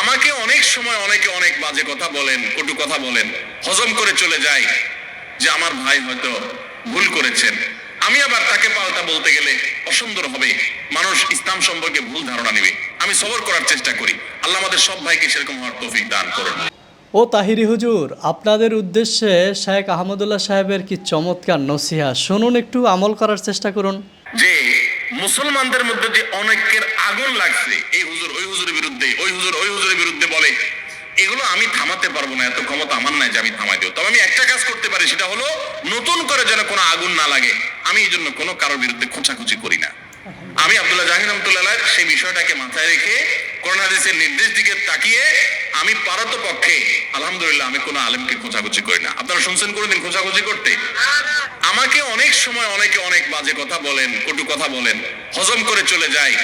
আমাকে অনেক সময় অনেকে অনেক বাজে কথা বলেন কটু কথা বলেন হজম করে চলে যায় যে আমার ভাই হয়তো ভুল করেছেন। আমি আবার তাকে পাল্টা বলতে গেলে অসুন্দর হবে। মানুষ ইসলাম সম্পর্কে ভুল ধারণা নেবে। আমি সবর করার চেষ্টা করি। আল্লাহ আমাদের সব ভাইকে সেরকম হওয়ার তৌফিক দান করুন। ও তাহিরি হুজুর আপনাদের উদ্দেশ্যে শেখ আহমদুল্লাহ সাহেবের কি চমৎকার নসিহা? শুনুন একটু আমল করার চেষ্টা করুন। যে মুসলমানদের মধ্যে যে অনেকের আগুন লাগছে, এই হুজুর, ওই হুজুরের বিরুদ্ধে, ওই হুজুর, ওই হুজুরের বিরুদ্ধে বলে, এগুলো আমি থামাতে পারব না, এত ক্ষমতা আমার নাই যে আমি থামাই দেবো। তবে আমি একটা কাজ করতে পারি, সেটা হলো নতুন করে যেন কোনো আগুন না লাগে, আমি এই জন্য কোনো কারোর বিরুদ্ধে খোঁচাখুচি করি না। আমি আব্দুল্লাহ জাহিন রহমতুল্লাহ সেই বিষয়টাকে মাথায় রেখে করোনা হাদিসের নির্দেশ দিকে তাকিয়ে আমি পারত পক্ষে, আলহামদুলিল্লাহ আমি কোনো আলেমকে খোঁজাখুঁজি করি না। আপনারা শুনছেন কোনোদিন খোঁজাখুঁজি করতে? আমাকে অনেক সময় অনেকে অনেক বাজে কথা বলেন, কটু কথা বলেন, হজম করে চলে যায়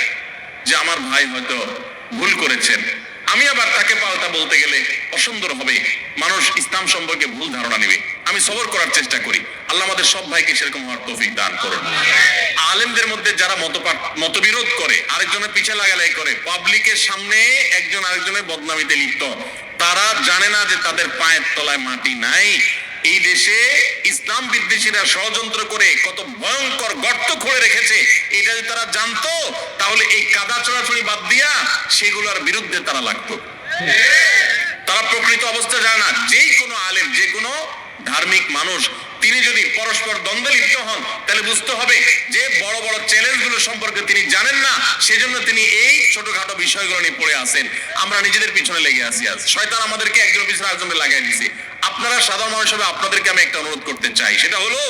যে আমার ভাই হয়তো ভুল করেছেন। আমি আবার তাকে পাল্টা বলতে গেলে অসুন্দর হবে। মানুষ ইসলাম সম্পর্কে ভুল ধারণা নেবে। আমি সবর করার চেষ্টা করি। আল্লাহ আমাদের সব ভাইকে সেরকম হওয়ার তৌফিক দান করুন। আলেমদের মধ্যে যারা মতবিরোধ করে, আরেকজনের পিছে লাগালাই করে, পাবলিকের সামনে একজন আরেকজনের বদনামিতে লিপ্ত, তারা জানে না যে তাদের পায়ের তলায় মাটি নাই। এই দেশে ইসলাম বিদ্বেষীরা ষড়যন্ত্র করে কত ভয়ঙ্কর গর্ত খুঁড়ে রেখেছে, এটা যদি তারা জানতো, তাহলে এই কাদা চড়াচড়ি বাদ দিয়া সেগুলোর বিরুদ্ধে তারা লাগতো। তারা প্রকৃত অবস্থা জানে না যেই কোনো আলেম, যে কোনো ধার্মিক মানুষ, তিনি যদি পরস্পর দ্বন্দ্বে লিপ্ত হন, তাহলে বুঝতে হবে যে বড় বড় চ্যালেঞ্জগুলো সম্পর্কে তিনি জানেন না, সেজন্য তিনি এই ছোটখাটো বিষয়গুলো নিয়ে পড়ে আছেন। আমরা নিজেদের পিছনে লেগে আসি আজ। শয়তান আমাদেরকে একজন পিছনে আরেকজনকে লাগাই দিছে। আপনারা সাধারণ মানুষ হিসেবে আপনাদেরকে আমি একটা অনুরোধ করতে চাই। সেটা হলো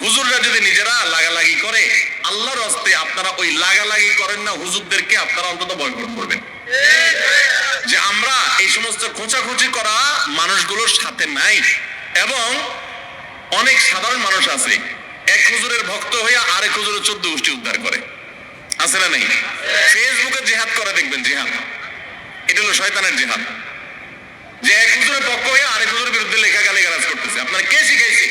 হুজুররা যদি নিজেরা লাগালাগি করে আল্লাহর হস্তে আপনারা ওই লাগালাগি করেন না হুজুরদেরকে আপনারা অন্তত বয়কট করবেন। যে আমরা এই সমস্ত খোঁচাখুচি করা মানুষগুলোর সাথে নাই। এবং অনেক সাধারণ মানুষ আছে এক হুজুরের ভক্ত হইয়া আরেক হুজুরের চোদ্দ গোষ্ঠী উদ্ধার করে। আছে না নেই? ফেসবুকে জেহাদ করে দেখবেন জেহাদ। এটা হলো শয়তানের জেহাদ যে এক হুজুরের পক্ষ হয়ে আরেক হুজুরের বিরুদ্ধে লেখা গালিগালাজ করতেছে আপনার কে শিখাইছে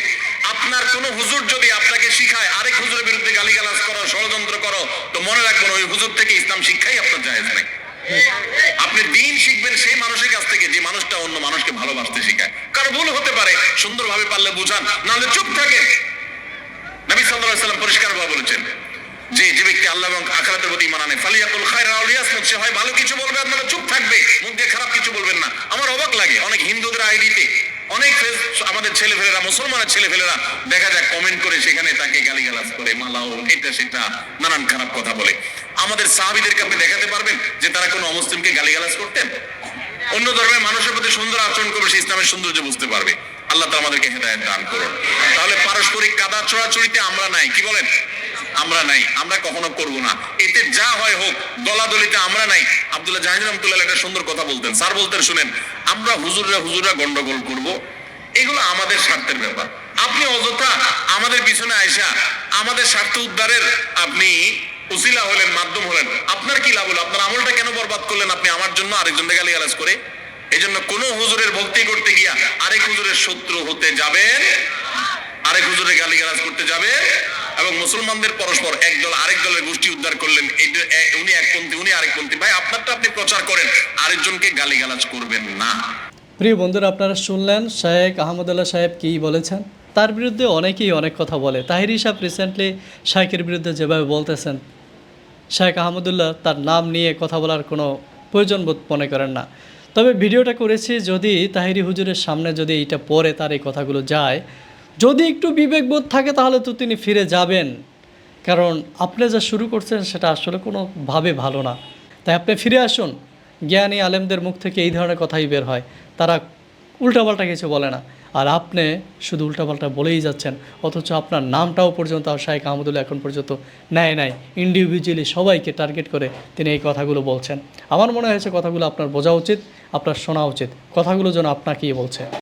আপনার কোন হুজুর যদি আপনাকে শিখায়, আরেক হুজুরের বিরুদ্ধে গালিগালাজ করো, ষড়যন্ত্র করো, তো মনে রাখবেন ওই হুজুর থেকে ইসলাম শিক্ষাই আপনার জায়েজ নাই। আপনি দিন শিখবেন সেই মানুষের কাছ থেকে, যে মানুষটা অন্য মানুষকে ভালোবাসতে শেখায়। কারও ভুল হতে পারে, সুন্দরভাবে পারলে বুঝান, নাহলে চুপ থাকেন। নবী সাল্লাল্লাহু আলাইহি সাল্লাম পরিষ্কার ভাবে বলেছেন, যে যে ব্যক্তি আল্লাহ এবং আখিরাতের প্রতি ঈমান আনে ফালিয়াকুল খায়রা আও লিয়াসমুত সে হয় ভালো কিছু বলবে, আপনারা চুপ থাকবে, মুখ দিয়ে খারাপ কিছু বলবেন না। আমার অবাক লাগে, অনেক হিন্দুদের আইডিতে অনেক আমাদের ছেলেফেলেরা, মুসলমানের ছেলেফেলেরা দেখা যায় কমেন্ট করে সেখানে তাকে গালিগালাজ করে, মালাও, এটা সেটা, নানান খারাপ কথা বলে। আমাদের সাহাবীদেরকে আপনি দেখাতে পারবেন যে তারা কোনো অমুসলিমকে গালিগালাজ করতেন? অন্য ধর্মের মানুষের প্রতি সুন্দর আচরণ করবে সে ইসলামের সৌন্দর্য বুঝতে পারবে। আল্লাহ তাআলা আমাদেরকে হেদায়েত দান করুন। তাহলে পারস্পরিক কাদা ছোড়াছড়িতে আমরা নাই, কি বলেন? আমরা নাই, আমরা কখনো করব না। এতে যা হয় হোক, দলাদলিতে আমরা নাই। আব্দুল্লাহ জাহাঙ্গীর রহমতুল্লাহ একটা সুন্দর কথা বলতেন। স্যার বলতেন, শুনেন, আমরা হুজুররা হুজুররা গন্ডগোল করব। এগুলো আমাদের স্বার্থের ব্যাপার। আপনি অযথা আমাদের পিছনে আয়সা আমাদের স্বার্থ উদ্ধারের আপনি উসিলা হলেন, মাধ্যম হলেন, আপনার কি লাভ হলো? আপনার আমলটা কেন বরবাদ করলেন আপনি আমার জন্য আরেকজনকে গালি গালাজ করে? এই জন্য কোন হুজুরের ভক্তি করতে গিয়া আরেক হুজুরের শত্রু হতে যাবেন। আরেক হুজুরের গালি গালাজ করতে যাবে এবং মুসলমানদের পরস্পর এক দল আরেক দলের গোষ্ঠী উদ্ধার করলেন। উনি একপন্থী উনি আরেকপন্থী ভাই, আপনারটা আপনি প্রচার করেন, আরেকজনকে গালি গালাজ করবেন না। প্রিয় বন্ধুরা, আপনারা শুনলেন শেখ আহমদুল্লাহ সাহেব কী বলেছেন? তার বিরুদ্ধে অনেকেই অনেক কথা বলে। তাহিরি সাহেব রিসেন্টলি শেখের বিরুদ্ধে যেভাবে বলতেছেন, শেখ আহমদুল্লাহ তার নাম নিয়ে কথা বলার কোনো প্রয়োজন বোধ মনে করেন না। তবে ভিডিওটা করেছি যদি তাহিরি হুজুরের সামনে যদি এইটা পরে তার এই কথাগুলো যায় যদি একটু বিবেকবোধ থাকে, তাহলে তো তিনি ফিরে যাবেন। কারণ আপনি যা শুরু করছেন, সেটা আসলে কোনোভাবে ভালো না। তাই আপনি ফিরে আসুন। জ্ঞানী আলেমদের মুখ থেকে এই ধরনের কথাই বের হয়। তারা উল্টাপাল্টা কিছু বলে না। আর আপনি শুধু উল্টাপাল্টা বলেই যাচ্ছেন, অথচ আপনার নামটাও পর্যন্ত শাহেখ আহমদুল্লাহ এখন পর্যন্ত নেয় নাই। ইন্ডিভিজুয়ালি সবাইকে টার্গেট করে তিনি এই কথাগুলো বলছেন। আমার মনে হয়েছে কথাগুলো আপনার বোঝা উচিত, আপনার শোনা উচিত। কথাগুলো যেন আপনাকেই বলছে।